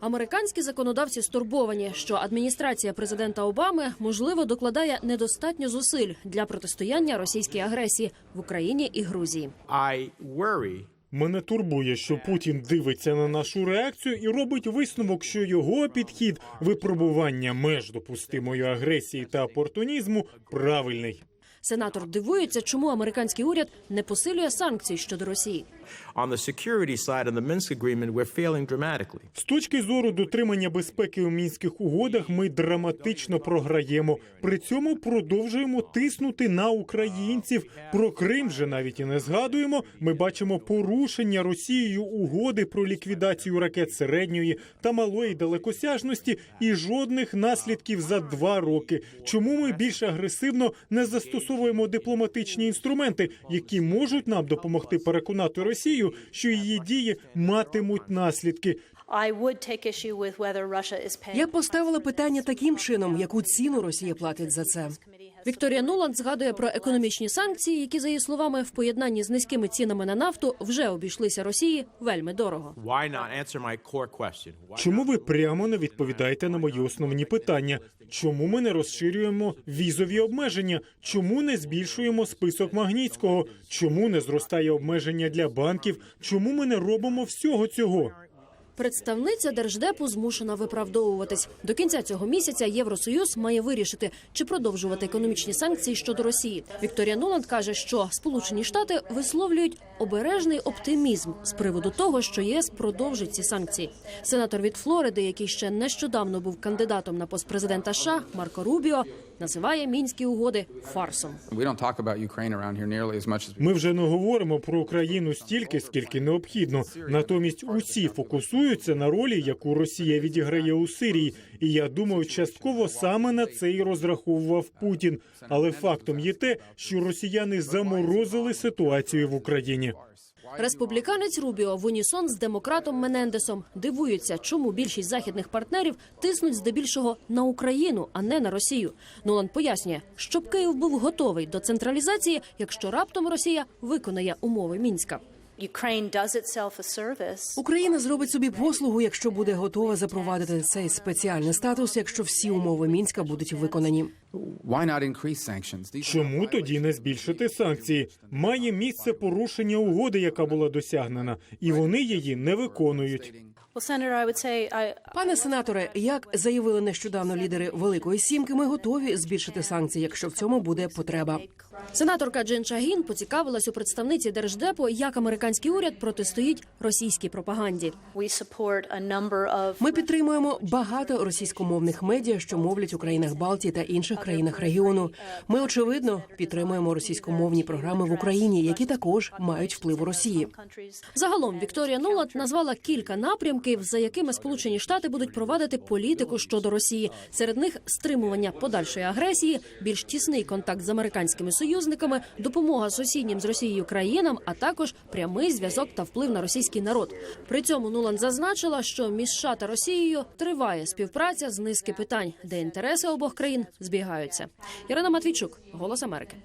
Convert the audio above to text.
Американські законодавці стурбовані, що адміністрація президента Обами можливо докладає недостатньо зусиль для протистояння російській агресії в Україні і Грузії. I worry Мене турбує, що Путін дивиться на нашу реакцію і робить висновок, що його підхід випробування меж допустимої агресії та опортунізму правильний. Сенатор дивується, чому американський уряд не посилює санкцій щодо Росії. З точки зору дотримання безпеки у мінських угодах, ми драматично програємо. При цьому продовжуємо тиснути на українців. Про Крим вже навіть і не згадуємо. Ми бачимо порушення Росією угоди про ліквідацію ракет середньої та малої далекосяжності і жодних наслідків за два роки. Чому ми більш агресивно не застосовуємо дипломатичні інструменти, які можуть нам допомогти переконати Росію, що її дії матимуть наслідки? Я б поставила питання таким чином, яку ціну Росія платить за це. Вікторія Нуланд згадує про економічні санкції, які за її словами в поєднанні з низькими цінами на нафту вже обійшлися Росії вельми дорого. Чому ви прямо не відповідаєте на мої основні питання? Чому ми не розширюємо візові обмеження? Чому не збільшуємо список Магнітського? Чому не зростає обмеження для банків? Чому ми не робимо всього цього? Представниця держдепу змушена виправдовуватись. До кінця цього місяця Євросоюз має вирішити, чи продовжувати економічні санкції щодо Росії. Вікторія Нуланд каже, що Сполучені Штати висловлюють обережний оптимізм з приводу того, що єС продовжить ці санкції. Сенатор від Флориди, який ще нещодавно був кандидатом на пост президента США, Марко Рубіо, називає мінські угоди фарсом. Ми вже не говоримо про Україну стільки, скільки необхідно. Натомість усі фокусуються на ролі, яку Росія відіграє у Сирії. І я думаю, частково саме на це і розраховував Путін. Але фактом є те, що росіяни заморозили ситуацію в Україні. Республіканець Рубіо в унісон з демократом Менендесом дивуються, чому більшість західних партнерів тиснуть здебільшого на Україну, а не на Росію. Нулан пояснює, щоб Київ був готовий до централізації, якщо раптом Росія виконає умови мінська. Ukraine does itself. Україна зробить собі послугу, якщо буде готова запровадити цей спеціальний статус, якщо всі умови мінська будуть виконані. why not increase sanctions? These Чому тоді не збільшити санкції? Має місце порушення угоди, яка була досягнена, і вони її не виконують. Well, Senator, I would say I, Пане сенаторе, як заявили нещодавно лідери Великої Сімки, ми готові збільшити санкції, якщо в цьому буде потреба. Сенаторка Джин Чагін поцікавилась у представниці держдепу, як американський уряд протистоїть російській пропаганді. we support a number of Ми підтримуємо багато російськомовних медіа, що мовлять у країнах Балтії та інших країнах регіону. Ми очевидно підтримуємо російськомовні програми в Україні, які також мають вплив у Росії. Загалом Вікторія Нуланд назвала кілька напрямків, за якими Сполучені Штати будуть провадити політику щодо Росії. Серед них стримування подальшої агресії, більш тісний контакт з американськими союзниками, допомога сусіднім з Росією країнам, а також прямий зв'язок та вплив на російський народ. При цьому Нуланд зазначила, що між США та Росією триває співпраця з низки питань, де інтереси обох країн збігаються. Ірина Матвійчук, Голос Америки.